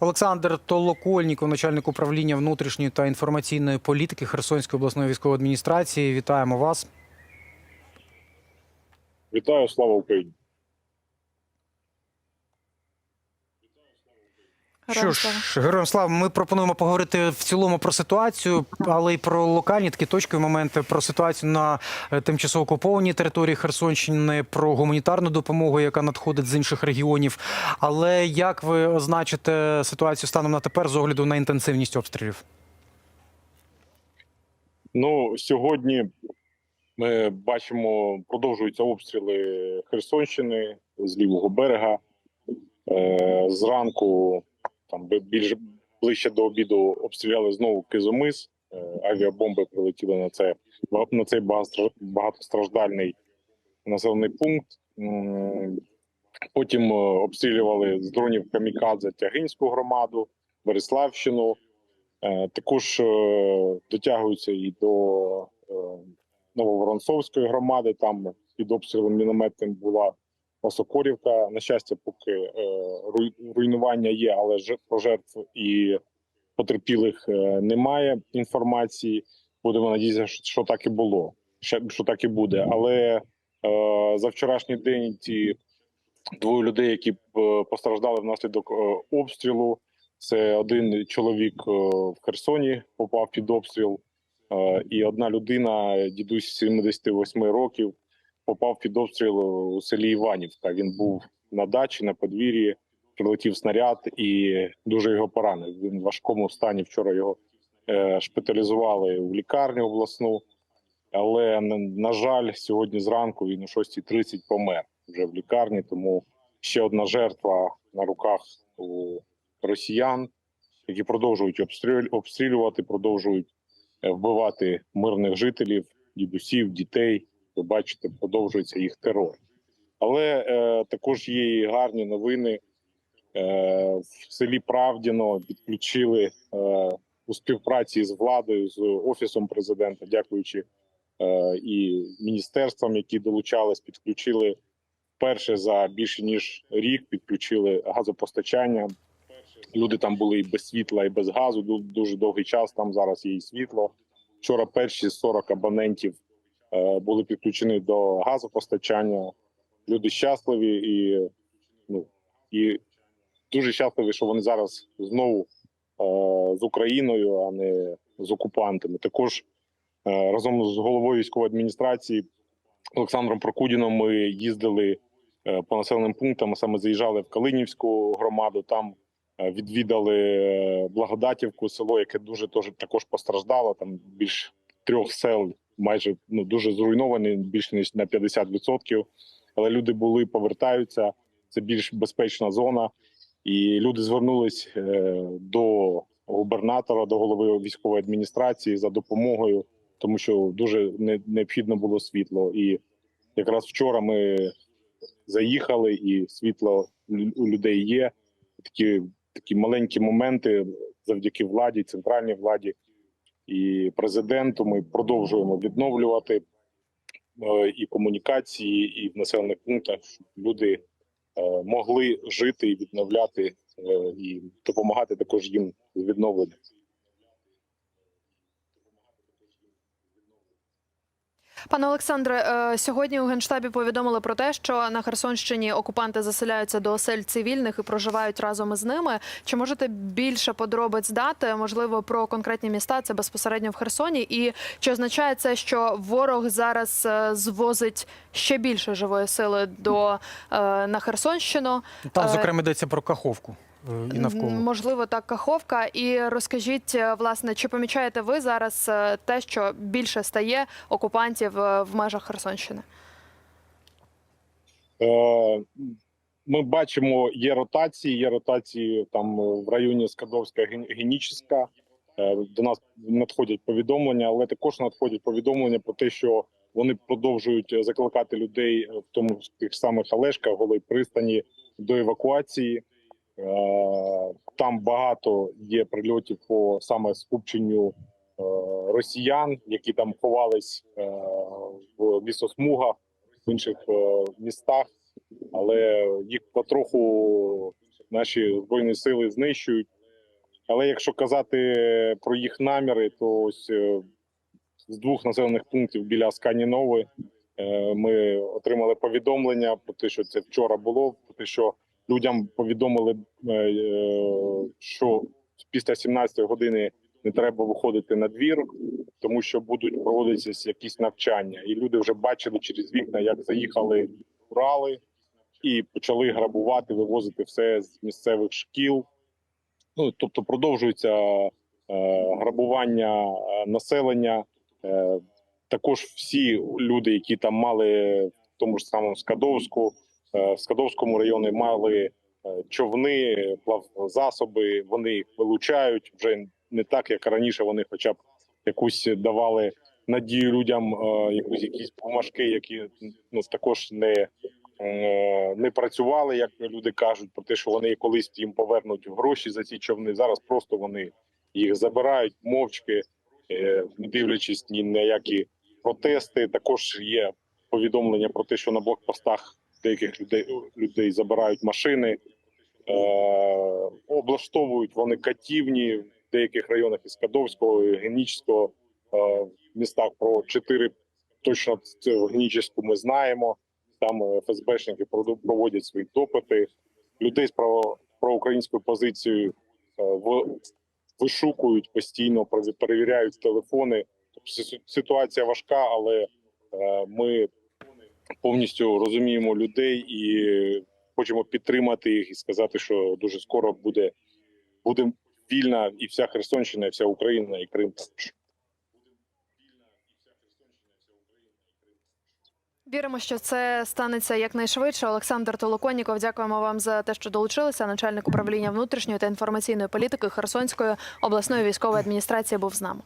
Олександр Толокольніков, начальник управління внутрішньої та інформаційної політики Херсонської обласної військової адміністрації. Вітаємо вас. Вітаю, слава Україні! Що ж, героям слава, ми пропонуємо поговорити в цілому про ситуацію, але й про локальні такі точкові моменти, про ситуацію на е, тимчасово окупованій території Херсонщини, про гуманітарну допомогу, яка надходить з інших регіонів. Але як ви означите ситуацію станом на тепер з огляду на інтенсивність обстрілів? Ну сьогодні ми бачимо, продовжуються обстріли Херсонщини з лівого берега. Е, зранку, там бі- більш ближче до обіду, обстріляли знову Кизомис. Е, авіабомби прилетіли на це на цей багатостраждальний населений пункт. Потім е, обстрілювали з дронів Камікадзе Тягинську громаду, Береславщину. Е, Також дотягуються і до Нововоронцовської громади. Там під обстрілом мінометним була Осокорівка. На щастя, поки е, руй- руйнування є, але про жертв і потерпілих е, немає інформації. Будемо надіятися, що, так і було, що так і буде. Але е, за вчорашній день ті двоє людей, які постраждали внаслідок обстрілу. Це один чоловік в Херсоні попав під обстріл, і одна людина, дідусь 78 років, попав під обстріл у селі Іванівка. Він був на дачі на подвір'ї, прилетів снаряд і дуже його поранив. Він в важкому стані. Вчора його е, шпиталізували в лікарню обласну. Але на, жаль, сьогодні зранку він о 6.30 помер вже в лікарні. Тому ще одна жертва на руках у росіян, які продовжують обстрілювати, продовжують е, вбивати мирних жителів, дідусів, дітей. Ви бачите, продовжується їх терор. Але е, також є і гарні новини. Е, в селі Правдіно підключили е, у співпраці з владою, з офісом президента, дякуючи е, і міністерствам, які долучались, підключили вперше за більше ніж рік. Підключили газопостачання. Люди там були і без світла, і без газу. ду- Дуже довгий час. Там зараз є і світло. Вчора перші 40 абонентів були підключені до газопостачання. Люди щасливі і ну і дуже щасливі, що вони зараз знову е, з Україною, а не з окупантами. Також е, разом з головою військової адміністрації Олександром Прокудіном ми їздили е, по населеним пунктам. Саме заїжджали в Калинівську громаду. Там е, відвідали е, Благодатівку, село, яке дуже також постраждало. Там більш трьох сел, майже ну дуже зруйновані, більше ніж на 50%. Але люди були, повертаються. Це більш безпечна зона, і люди звернулись е, до губернатора, до голови військової адміністрації за допомогою, тому що дуже не, необхідно було світло. І якраз вчора ми заїхали, і світло у людей є. Такі, такі маленькі моменти завдяки владі, центральній владі і президенту. Ми продовжуємо відновлювати е, і комунікації, і в населених пунктах, щоб люди е, могли жити і відновляти е, і допомагати також їм з відновленням. Пане Олександре, е, сьогодні у генштабі повідомили про те, що на Херсонщині окупанти заселяються до осель цивільних і проживають разом із ними. Чи можете більше подробиць дати, можливо, про конкретні міста? Це безпосередньо в Херсоні, і чи означає це, що ворог зараз е, звозить ще більше живої сили до е, на Херсонщину? Там, зокрема, йдеться про Каховку і навколо. Можливо, так Каховка. І розкажіть, е, власне, чи помічаєте ви зараз е, те, що більше стає окупантів е, в межах Херсонщини? Е, Ми бачимо, є ротації, є ротації там е, в районі Скадовська, Ген- Генічеська. Е, До нас надходять повідомлення, але також надходять повідомлення про те, що вони продовжують е, закликати людей, е, в тому в тих самих Олешках, Голий пристані до евакуації. Е, Там багато є прильотів по саме скупченню е, росіян, які там ховались е, в лісосмугах в інших містах, але їх потроху наші збройні сили знищують. Але якщо казати про їх наміри, то ось з двох населених пунктів біля Асканінови е, ми отримали повідомлення про те, що це вчора було. Про те, що людям повідомили, е, е, що після 17 години не треба виходити на двір, тому що будуть проводитися якісь навчання, і люди вже бачили через вікна, як заїхали Урали і почали грабувати, вивозити все з місцевих шкіл. Ну тобто продовжується е, грабування е, населення. Е, також всі люди, які там мали в тому ж самому Скадовську, в Скадовському районі мали е, човни, плавзасоби. Вони їх вилучають вже не так, як раніше. Вони, хоча б якусь давали надію людям, е, якусь якісь бумажки, які ну також не, е, не працювали, як люди кажуть, про те, що вони колись їм повернуть гроші за ці човни. Зараз просто вони їх забирають мовчки, е, не дивлячись ні на які протести. Також є повідомлення про те, що на блокпостах деяких людей людей забирають машини, е, облаштовують вони катівні в деяких районах із Кадовського, Генічського е, в містах про чотири точно це в Генічеську ми знаємо. Там е, ФСБшники проводять свої допити. Людей з проукраїнською позицією е, в вишукують постійно, перевіряють телефони. Ситуація важка, але е, ми повністю розуміємо людей і хочемо підтримати їх і сказати, що дуже скоро буде, буде вільна і вся Херсонщина, і вся Україна, і Крим також. Віримо, що це станеться якнайшвидше. Олександр Толоконніков, дякуємо вам за те, що долучилися. Начальник управління внутрішньої та інформаційної політики Херсонської обласної військової адміністрації був з нами.